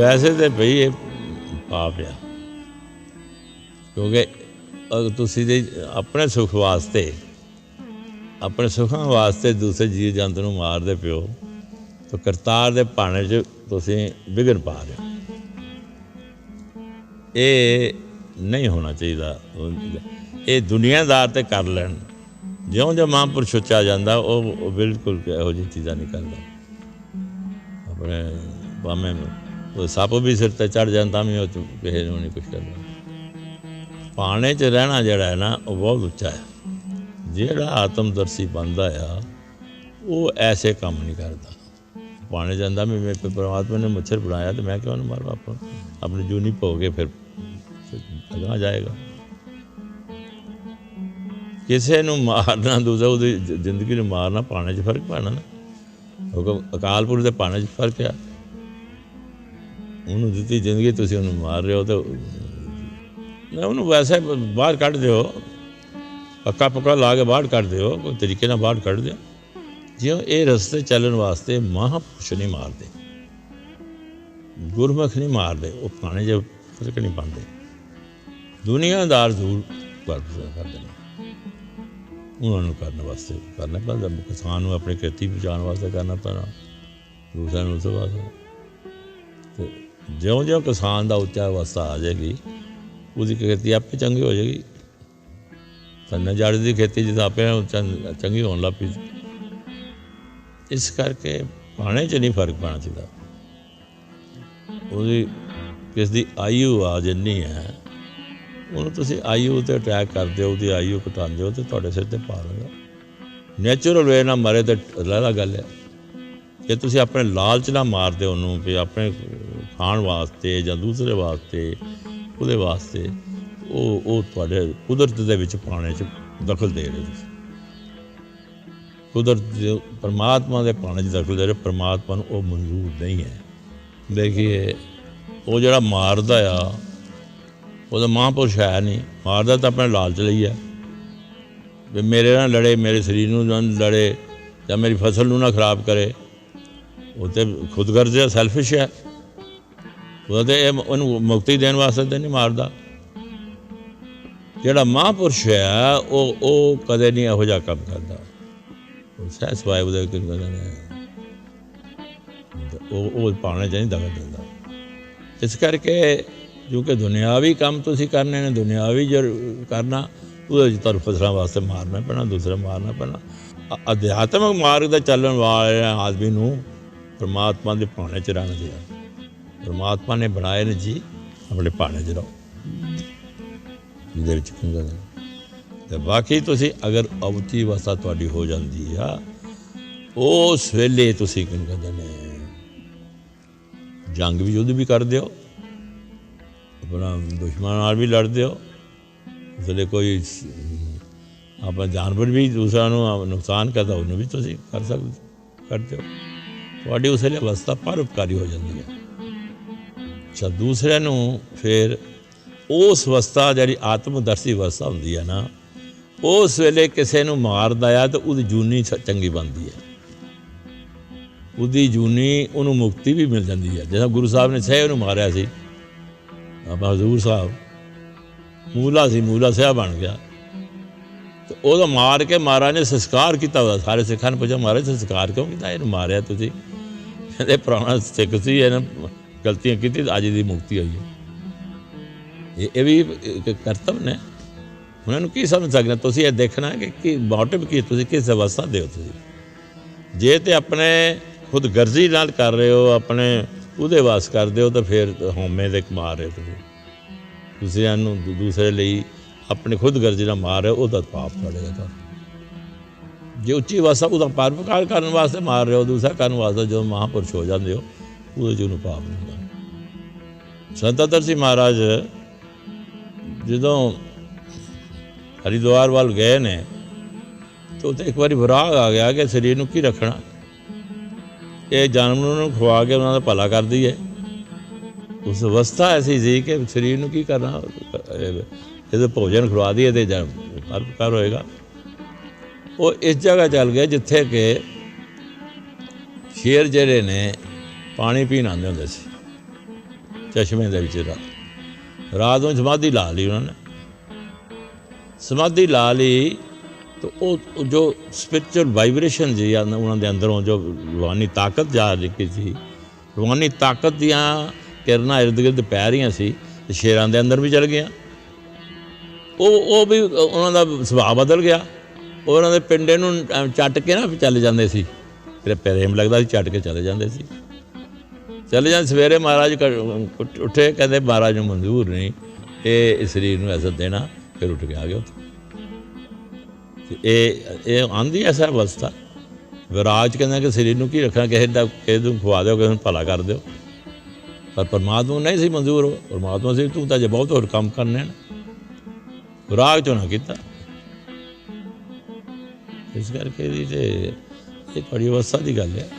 ਵੈਸੇ ਤੇ ਭਈ ਇਹ ਪਾਪ ਆ। ਕਿਉਂਕਿ ਅਗਰ ਤੁਸੀਂ ਦੇ ਆਪਣੇ ਸੁਖ ਵਾਸਤੇ, ਆਪਣੇ ਸੁਖਾਂ ਵਾਸਤੇ ਦੂਸਰੇ ਜੀਵ ਜੰਤੂ ਨੂੰ ਮਾਰਦੇ ਪਿਓ, ਤਾਂ ਕਰਤਾਰ ਦੇ ਭਾਣੇ 'ਚ ਤੁਸੀਂ ਵਿਗਨ ਪਾ ਰਹੇ ਹੋ ਇਹ ਨਹੀਂ ਹੋਣਾ ਚਾਹੀਦਾ। ਇਹ ਦੁਨੀਆਦਾਰ ਤੇ ਕਰ ਲੈਣ। ਜਿਉਂ ਜਿਉਂ ਮਹਾਂਪੁਰਸ਼ ਉੱਚਾ ਜਾਂਦਾ, ਉਹ ਬਿਲਕੁਲ ਇਹੋ ਜਿਹੀ ਚੀਜ਼ਾਂ ਨਹੀਂ ਕਰਦਾ। ਆਪਣੇ ਬਾਵੇਂ ਉਹ ਸੱਪ ਵੀ ਸਿਰ ਤੇ ਚੜ ਜਾਂਦਾ ਵੀ ਉਹ 'ਚ ਕਿਸੇ ਨੂੰ ਨਹੀਂ ਕੁਛ ਕਰਦਾ ਪਾਣੇ 'ਚ ਰਹਿਣਾ ਜਿਹੜਾ ਹੈ ਨਾ, ਉਹ ਬਹੁਤ ਉੱਚਾ ਹੈ। ਜਿਹੜਾ ਆਤਮਦਰਸ਼ੀ ਬੰਦਾ ਆ, ਉਹ ਐਸੇ ਕੰਮ ਨਹੀਂ ਕਰਦਾ। ਪਾਣੇ ਜਾਂਦਾ ਵੀ ਮੈਂ ਪਰਮਾਤਮਾ ਨੇ ਮੱਛਰ ਬਣਾਇਆ ਤੇ ਮੈਂ ਕਿਉਂ ਨਾ ਮਾਰਾਂ ਆਪਾਂ ਆਪਣੀ ਜੂਨੀ ਭੋਗੇ ਫਿਰ ਅਗਾਂਹ ਜਾਏਗਾ। ਕਿਸੇ ਨੂੰ ਮਾਰਨਾ ਦੂਜਾ ਉਹਦੀ ਜ਼ਿੰਦਗੀ ਨੂੰ ਮਾਰਨਾ ਪਾਣੇ 'ਚ ਫ਼ਰਕ ਪੈਣਾ ਨਾ। ਹੁਕਮ ਅਕਾਲ ਪੁਰਖ ਦੇ ਪਾਣੇ 'ਚ ਫ਼ਰਕ ਆ। ਉਹਨੂੰ ਦਿੱਤੀ ਜ਼ਿੰਦਗੀ ਤੁਸੀਂ ਉਹਨੂੰ ਮਾਰ ਰਹੇ ਹੋ ਤੇ ਨਾ ਉਹਨੂੰ ਵੈਸੇ ਬਾਹਰ ਕੱਢ ਦਿਓ। ਪੱਕਾ ਪੱਕਾ ਲਾ ਕੇ ਬਾਹਰ ਕੱਢ ਦਿਓ। ਕੋਈ ਤਰੀਕੇ ਨਾਲ ਬਾਹਰ ਕੱਢ ਦਿਓ। ਜਿਉਂ ਇਹ ਰਸਤੇ ਚੱਲਣ ਵਾਸਤੇ ਮਹਾਂਪੁਰਸ਼ ਨਹੀਂ ਮਾਰਦੇ। ਗੁਰਮੁਖ ਨਹੀਂ ਮਾਰਦੇ। ਉਹ ਪਾਣੇ 'ਚ ਫ਼ਰਕ ਨਹੀਂ ਪਾਉਂਦੇ ਦੁਨੀਆਦਾਰ ਜ਼ਰੂਰ ਕਰਦੇ ਨੇ। ਉਹਨਾਂ ਨੂੰ ਕਰਨ ਵਾਸਤੇ ਕਰਨਾ ਪੈਂਦਾ। ਕਿਸਾਨ ਨੂੰ ਆਪਣੀ ਖੇਤੀ ਬਚਾਉਣ ਵਾਸਤੇ ਕਰਨਾ ਪੈਣਾ। ਦੂਸਰਿਆਂ ਨੂੰ ਉਸ ਵਾਸਤੇ। ਤੇ ਜਿਉਂ ਜਿਉਂ ਕਿਸਾਨ ਦਾ ਉੱਚਾ ਅਵਸਥਾ ਆ ਜਾਏਗੀ, ਉਹਦੀ ਖੇਤੀ ਆਪੇ ਚੰਗੀ ਹੋ ਜਾਏਗੀ। ਸੰਨਾ ਜੜ ਦੀ ਖੇਤੀ ਜਿਸ ਆਪੇ ਚੰਗੀ ਹੋਣ ਲੱਗ ਪਈ। ਇਸ ਕਰਕੇ ਪਾਣੇ 'ਚ ਨਹੀਂ ਫ਼ਰਕ ਪੈਣਾ ਚਾਹੀਦਾ। ਉਹਦੀ ਕਿਸ ਦੀ ਆਯੂ ਆ ਜਿੰਨੀ ਹੈ, ਉਹਨੂੰ ਤੁਸੀਂ ਆਯੂ ਤੇ ਅਟੈਕ ਕਰਦੇ ਹੋ, ਉਹਦੀ ਆਯੂ ਘਟਾਉਂਦੇ ਹੋ ਤੇ ਤੁਹਾਡੇ ਸਿਰ ਤੇ ਪਾ ਲਗਾ ਨੇਚਰਲ ਵੇ ਨਾਲ ਮਰੇ ਤੇ ਲਹਿਲਾ ਗੱਲ ਹੈ ਜੇ ਤੁਸੀਂ ਆਪਣੇ ਲਾਲਚ ਨਾਲ ਮਾਰਦੇ ਹੋ ਉਹਨੂੰ, ਵੀ ਆਪਣੇ ਖਾਣ ਵਾਸਤੇ ਜਾਂ ਦੂਸਰੇ ਵਾਸਤੇ, ਉਹਦੇ ਵਾਸਤੇ ਉਹ ਉਹ ਤੁਹਾਡੇ ਕੁਦਰਤ ਦੇ ਵਿੱਚ ਪਾਣੇ 'ਚ ਦਖਲ ਦੇ ਰਹੇ ਤੁਸੀਂ। ਕੁਦਰਤ ਪਰਮਾਤਮਾ ਦੇ ਪਾਣੇ 'ਚ ਦਖਲ ਦੇ ਰਹੇ, ਪਰਮਾਤਮਾ ਨੂੰ ਉਹ ਮਨਜ਼ੂਰ ਨਹੀਂ ਹੈ। ਦੇਖੀਏ, ਉਹ ਜਿਹੜਾ ਮਾਰਦਾ ਆ, ਉਹਦਾ ਮਹਾਂਪੁਰਸ਼ ਹੈ ਨਹੀਂ। ਮਾਰਦਾ ਤਾਂ ਆਪਣੇ ਲਾਲਚ ਲਈ ਹੈ। ਵੀ ਮੇਰੇ ਨਾਲ ਲੜੇ, ਮੇਰੇ ਸਰੀਰ ਨੂੰ ਨਾ ਲੜੇ ਜਾਂ ਮੇਰੀ ਫਸਲ ਨੂੰ ਨਾ ਖਰਾਬ ਕਰੇ, ਉਹ ਤੇ ਖੁਦਗਰਜ਼ ਹੈ ਸੈਲਫਿਸ਼ ਹੈ। ਉਹ ਤੇ ਇਹ ਉਹਨੂੰ ਮੁਕਤੀ ਦੇਣ ਵਾਸਤੇ ਤੇ ਨਹੀਂ ਮਾਰਦਾ। ਜਿਹੜਾ ਮਹਾਂਪੁਰਸ਼ ਹੈ, ਉਹ ਉਹ ਕਦੇ ਨਹੀਂ ਇਹੋ ਜਿਹਾ ਕੰਮ ਕਰਦਾ। ਉਹ ਸਹਿਸ ਵਾਇ ਉਹਦੇ ਕਿ ਕਹਿੰਦੇ ਨੇ ਉਹ ਉਹ ਪਾਣੇ ਚਾਹੀਦਾ ਦਿੰਦਾ। ਇਸ ਕਰਕੇ ਕਿਉਂਕਿ ਦੁਨਿਆਵੀ ਕੰਮ ਤੁਸੀਂ ਕਰਨੇ ਨੇ, ਦੁਨਿਆਵੀ ਜਰ, ਕਰਨਾ, ਉਹਦੇ ਵਿੱਚ ਤੁਹਾਨੂੰ ਫਸਲਾਂ ਵਾਸਤੇ ਮਾਰਨਾ ਪੈਣਾ, ਦੂਸਰਾ ਮਾਰਨਾ ਪੈਣਾ। ਅ- ਅਧਿਆਤਮਿਕ ਮਾਰਗ ਤੇ ਚੱਲਣ ਵਾਲੇ ਆਦਮੀ ਨੂੰ ਪਰਮਾਤਮਾ ਦੇ ਪਾਣੇ ਚ ਰਹਿਣਾ ਚਾਹੀਦਾ ਪਰਮਾਤਮਾ ਨੇ ਬਣਾਏ ਨੇ ਜੀ, ਆਪਣੇ ਭਾਣੇ ਚ ਰਹੋ ਜਿਹਦੇ ਵਿੱਚ ਕਿੰਗਾ ਤੇ ਬਾਕੀ ਤੁਸੀਂ ਅਗਰ ਅਵਤੀ ਅਵਸਥਾ ਤੁਹਾਡੀ ਹੋ ਜਾਂਦੀ ਆ, ਉਸ ਵੇਲੇ ਤੁਸੀਂ ਕੀ ਕਹਿੰਦੇ ਜੰਗ ਵੀ ਯੁੱਧ ਵੀ ਕਰਦੇ ਹੋ, ਆਪਣਾ ਦੁਸ਼ਮਣ ਨਾਲ ਵੀ ਲੜਦੇ ਹੋ, ਉਸ ਕੋਈ ਆਪਣਾ ਜਾਨਵਰ ਵੀ ਦੂਸਰਾ ਨੂੰ ਨੁਕਸਾਨ ਕਰਦਾ, ਉਹਨੂੰ ਵੀ ਤੁਸੀਂ ਕਰ ਸਕਦੇ, ਕਰਦੇ ਹੋ। ਤੁਹਾਡੀ ਉਸ ਵੇਲੇ ਅਵਸਥਾ ਪਰਉਪਕਾਰੀ ਹੋ ਜਾਂਦੀ ਹੈ। ਅੱਛਾ, ਦੂਸਰਿਆਂ ਨੂੰ ਫਿਰ ਉਸ ਅਵਸਥਾ ਜਿਹੜੀ ਆਤਮਦਰਸ਼ੀ ਅਵਸਥਾ ਹੁੰਦੀ ਹੈ ਨਾ, ਉਸ ਵੇਲੇ ਕਿਸੇ ਨੂੰ ਮਾਰਦਾ ਆ ਤਾਂ ਉਹਦੀ ਜੂਨੀ ਚੰਗੀ ਬਣਦੀ ਹੈ। ਉਹਦੀ ਜੂਨੀ, ਉਹਨੂੰ ਮੁਕਤੀ ਵੀ ਮਿਲ ਜਾਂਦੀ ਹੈ। ਜਿਵੇਂ ਗੁਰੂ ਸਾਹਿਬ ਨੇ ਸਹਿ ਨੂੰ ਮਾਰਿਆ ਸੀ, ਬਾਬਾ ਹਜ਼ੂਰ ਸਾਹਿਬ, ਮੂਲਾ ਸੀ, ਮੂਲਾ ਸਿਆ ਬਣ ਗਿਆ। ਤੇ ਉਹਦਾ ਮਾਰ ਕੇ ਮਹਾਰਾਜ ਨੇ ਸੰਸਕਾਰ ਕੀਤਾ ਉਹਦਾ, ਸਾਰੇ ਸਿੱਖਾਂ ਨੇ ਪੁੱਛਿਆ, ਮਹਾਰਾਜ, ਸੰਸਕਾਰ ਕਿਉਂ ਕੀਤਾ? ਇਹਨੂੰ ਮਾਰਿਆ ਤੁਸੀਂ। ਕਹਿੰਦੇ ਪੁਰਾਣਾ ਸਿੱਖ ਸੀ, ਇਹਨੂੰ ਗਲਤੀਆਂ ਕੀਤੀ ਅੱਜ ਦੀ ਮੁਕਤੀ ਹੋਈ ਹੈ। ਇਹ ਇਹ ਵੀ ਇੱਕ ਕਰਤਵ ਨੇ। ਉਹਨਾਂ ਨੂੰ ਕੀ ਸਮਝ ਸਕਦੇ ਤੁਸੀਂ ਇਹ ਦੇਖਣਾ ਕਿ ਕੀ ਮੋਟਿਵ ਕੀ ਤੁਸੀਂ ਕਿਸ ਅਵਸਥਾ ਦੇ ਹੋ ਤੁਸੀਂ? ਜੇ ਤੇ ਆਪਣੇ ਖੁਦ ਗਰਜ਼ੀ ਨਾਲ ਕਰ ਰਹੇ ਹੋ, ਆਪਣੇ ਉਹਦੇ ਵਾਸ ਕਰਦੇ ਹੋ, ਤਾਂ ਫਿਰ ਹਉਮੈ ਦੇ ਮਾਰ ਰਹੇ ਹੋ ਤੁਸੀਂ। ਦੂਸਰਿਆਂ ਨੂੰ ਦੂਸਰੇ ਲਈ ਆਪਣੇ ਖੁਦ ਗਰਜ਼ੀ ਨਾਲ ਮਾਰ ਰਹੇ ਹੋ, ਉਹਦਾ ਪਾਪ ਪੜੇਗਾ ਤੁਹਾਨੂੰ ਜੇ ਉੱਚੀ ਅਵਸਥਾ, ਉਹਦਾ ਪਰਪਕਾਰ ਕਰਨ ਵਾਸਤੇ ਮਾਰ ਰਹੇ ਹੋ, ਦੂਸਰਾ ਕਰਨ ਵਾਸਤੇ ਜਦੋਂ ਮਹਾਂਪੁਰਸ਼ ਹੋ ਜਾਂਦੇ ਹੋ ਉਹਦੇ ਚ ਉਹਨੂੰ ਪਾਪ ਨਹੀਂ ਹੁੰਦਾ। ਸੰਤਦਰ ਸਿੰਘ ਮਹਾਰਾਜ, ਜਦੋਂ ਹਰਿਦੁਆਰ ਵੱਲ ਗਏ ਨੇ, ਤਾਂ ਉੱਥੇ ਇੱਕ ਵਾਰੀ ਵਿਰਾਗ ਆ ਗਿਆ ਕਿ ਸਰੀਰ ਨੂੰ ਕੀ ਰੱਖਣਾ। ਇਹ ਜਾਨਵਰਾਂ ਨੂੰ ਖਵਾ ਕੇ ਉਹਨਾਂ ਦਾ ਭਲਾ ਕਰਦੀ ਹੈ ਉਸ ਅਵਸਥਾ ਐਸੀ ਸੀ ਕਿ ਸਰੀਰ ਨੂੰ ਕੀ ਕਰਨਾ, ਇਹਦੇ ਭੋਜਨ ਖਵਾ ਦਈਏ ਤੇ ਜਾਂ ਪਰਪਕਾਰ ਹੋਏਗਾ। ਉਹ ਇਸ ਜਗ੍ਹਾ ਚੱਲ ਗਿਆ ਜਿੱਥੇ ਕਿ ਸ਼ੇਰ ਜਿਹੜੇ ਨੇ ਪਾਣੀ ਪੀਣ ਆਉਂਦੇ ਹੁੰਦੇ ਸੀ। ਚਸ਼ਮੇ ਦੇ ਵਿੱਚ ਰਾਤ। ਰਾਤ ਨੂੰ ਸਮਾਧੀ ਲਾ ਲਈ ਉਹਨਾਂ ਨੇ। ਸਮਾਧੀ ਲਾ ਲਈ ਤਾਂ ਉਹ ਜੋ ਸਪਿਰਚੁਅਲ ਵਾਈਬ੍ਰੇਸ਼ਨ ਜੀ ਆ ਉਹਨਾਂ ਦੇ ਅੰਦਰੋਂ ਜੋ ਰੂਹਾਨੀ ਤਾਕਤ ਜਾ ਰਹੀ ਸੀ, ਰੂਹਾਨੀ ਤਾਕਤ ਦੀਆਂ ਕਿਰਨਾਂ ਇਰਦ ਗਿਰਦ ਪੈ ਰਹੀਆਂ ਸੀ ਤੇ ਸ਼ੇਰਾਂ ਦੇ ਅੰਦਰ ਵੀ ਚਲ ਗਈਆਂ। ਉਹ ਉਹ ਵੀ ਉਹਨਾਂ ਦਾ ਸੁਭਾਅ ਬਦਲ ਗਿਆ। ਉਹਨਾਂ ਦੇ ਪਿੰਡੇ ਨੂੰ ਚੱਟ ਕੇ ਨਾ ਚੱਲ ਜਾਂਦੇ ਸੀ। ਫਿਰ ਪ੍ਰੇਮ ਲੱਗਦਾ ਸੀ, ਚੱਟ ਕੇ ਚਲੇ ਜਾਂਦੇ ਸੀ। ਚਲੇ ਜਾਂ ਸਵੇਰੇ ਮਹਾਰਾਜ ਕ- ਉੱਠੇ ਕਹਿੰਦੇ ਮਹਾਰਾਜ ਨੂੰ ਮਨਜ਼ੂਰ ਨਹੀਂ, ਇਹ ਸਰੀਰ ਨੂੰ ਐਸਾ ਦੇਣਾ, ਫਿਰ ਉੱਠ ਕੇ ਆ ਗਿਆ ਉੱਥੇ। ਤੇ ਇਹ ਇਹ ਆਂਦੀ ਐਸਾ ਅਵਸਥਾ। ਵਿਰਾਜ ਕਹਿੰਦਾ ਕਿ ਸਰੀਰ ਨੂੰ ਕੀ ਰੱਖਣਾ, ਕਿਸੇ ਦਾ ਕਿਸੇ ਨੂੰ ਖਵਾ ਦਿਓ, ਕਿਸੇ ਨੂੰ ਭਲਾ ਕਰ ਦਿਓ। ਪਰ ਪਰਮਾਤਮਾ ਨਹੀਂ ਸੀ ਮਨਜ਼ੂਰ ਹੋ ਪਰਮਾਤਮਾ ਸੀ, ਤੂੰ ਤਾਂ ਜੇ ਬਹੁਤ ਹੋਰ ਕੰਮ ਕਰਨੇ ਨੇ। ਵਿਰਾਗ ਚੋਂ ਨਾ ਕੀਤਾ। ਇਸ ਕਰਕੇ ਇਹਦੀ ਤੇ ਇਹ ਬੜੀ ਅਵਸਥਾ ਦੀ ਗੱਲ ਹੈ